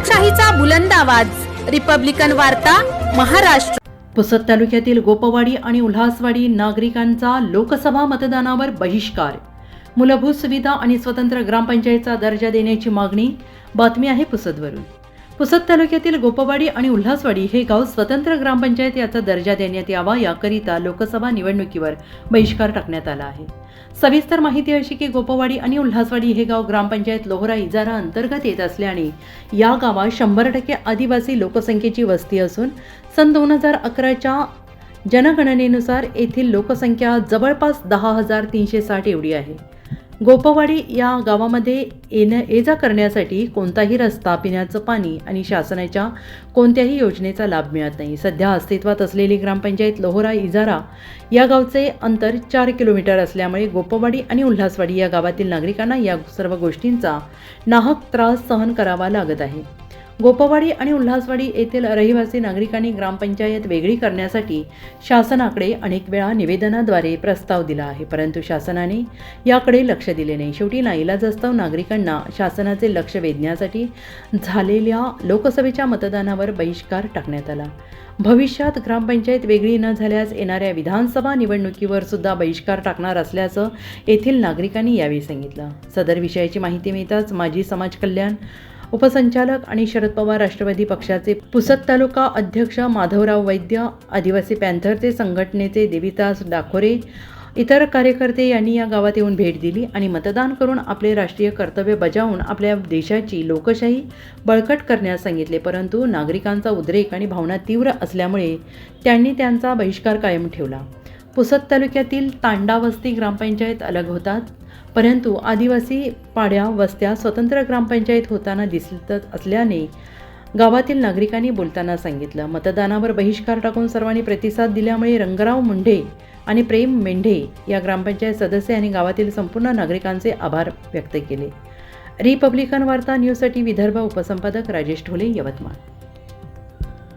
लोकशाहीचा बुलंद आवाज. रिपब्लिकन वार्ता महाराष्ट्र. पुसद तालुक्यातील गोपवाडी आणि उल्हासवाडी नागरिकांचा लोकसभा मतदानावर बहिष्कार. मूलभूत सुविधा आणि स्वतंत्र ग्रामपंचायतचा दर्जा देण्याची मागणी. बातमी आहे पुसदवरून. पुसद तालुक्यातील गोपवाडी आणि उल्हासवाडी हे गाव स्वतंत्र ग्रामपंचायत याचा दर्जा देण्यात यावा याकरिता लोकसभा निवडणुकीवर बहिष्कार टाकण्यात आला आहे. सविस्तर माहिती अशी की गोपवाडी आणि उल्हासवाडी हे गाव ग्रामपंचायत लोहरा इजारा अंतर्गत येत असल्याने या गावात शंभर टक्के आदिवासी लोकसंख्येची वस्ती असून सन दोन हजार अकराच्या जनगणनेनुसार येथील लोकसंख्या जवळपास दहा हजार तीनशे साठ एवढी आहे. गोपवाडी या गावामध्ये येणं ये जा करण्यासाठी कोणताही रस्ता पिण्याचं पाणी आणि शासनाच्या कोणत्याही योजनेचा लाभ मिळत नाही. सध्या अस्तित्वात असलेली ग्रामपंचायत लोहरा इजारा या गावचे अंतर चार किलोमीटर असल्यामुळे गोपवाडी आणि उल्हासवाडी या गावातील नागरिकांना या सर्व गोष्टींचा नाहक त्रास सहन करावा लागत आहे. गोपवाडी आणि उल्हासवाडी येथील रहिवासी नागरिकांनी ग्रामपंचायत वेगळी करण्यासाठी शासनाकडे अनेक वेळा निवेदनाद्वारे प्रस्ताव दिला आहे. परंतु शासनाने याकडे लक्ष दिले नाही. शेवटी नाईलाजास्तव नागरिकांना शासनाचे लक्ष वेधण्यासाठी झालेल्या लोकसभेच्या मतदानावर बहिष्कार टाकण्यात आला. भविष्यात ग्रामपंचायत वेगळी न झाल्यास येणाऱ्या विधानसभा निवडणुकीवर सुद्धा बहिष्कार टाकणार असल्याचं येथील नागरिकांनी यावेळी सांगितलं. सदर विषयाची माहिती मिळताच माजी समाज कल्याण उपसंचालक आणि शरद पवार राष्ट्रवादी पक्षाचे पुसद तालुका अध्यक्ष माधवराव वैद्य आदिवासी पॅन्थरचे संघटनेचे देविदास डाखोरे इतर कार्यकर्ते यांनी या गावात येऊन भेट दिली आणि मतदान करून आपले राष्ट्रीय कर्तव्य बजावून आपल्या देशाची लोकशाही बळकट करण्यास सांगितले. परंतु नागरिकांचा उद्रेक आणि भावना तीव्र असल्यामुळे त्यांनी त्यांचा बहिष्कार कायम ठेवला. पुसद तालुक्यातील तांडा वस्ती ग्रामपंचायत अलग होतात परंतु आदिवासी पाड्या वस्त्या स्वतंत्र ग्रामपंचायत होताना दिसत असल्याने गावातील नागरिकांनी बोलताना सांगितलं. मतदानावर बहिष्कार टाकून सर्वांनी प्रतिसाद दिल्यामुळे रंगराव मुंढे आणि प्रेम मेंढे या ग्रामपंचायत सदस्य आणि गावातील संपूर्ण नागरिकांचे आभार व्यक्त केले. रिपब्लिकन वार्ता न्यूजसाठी विदर्भ उपसंपादक राजेश ढोले यवतमाळ.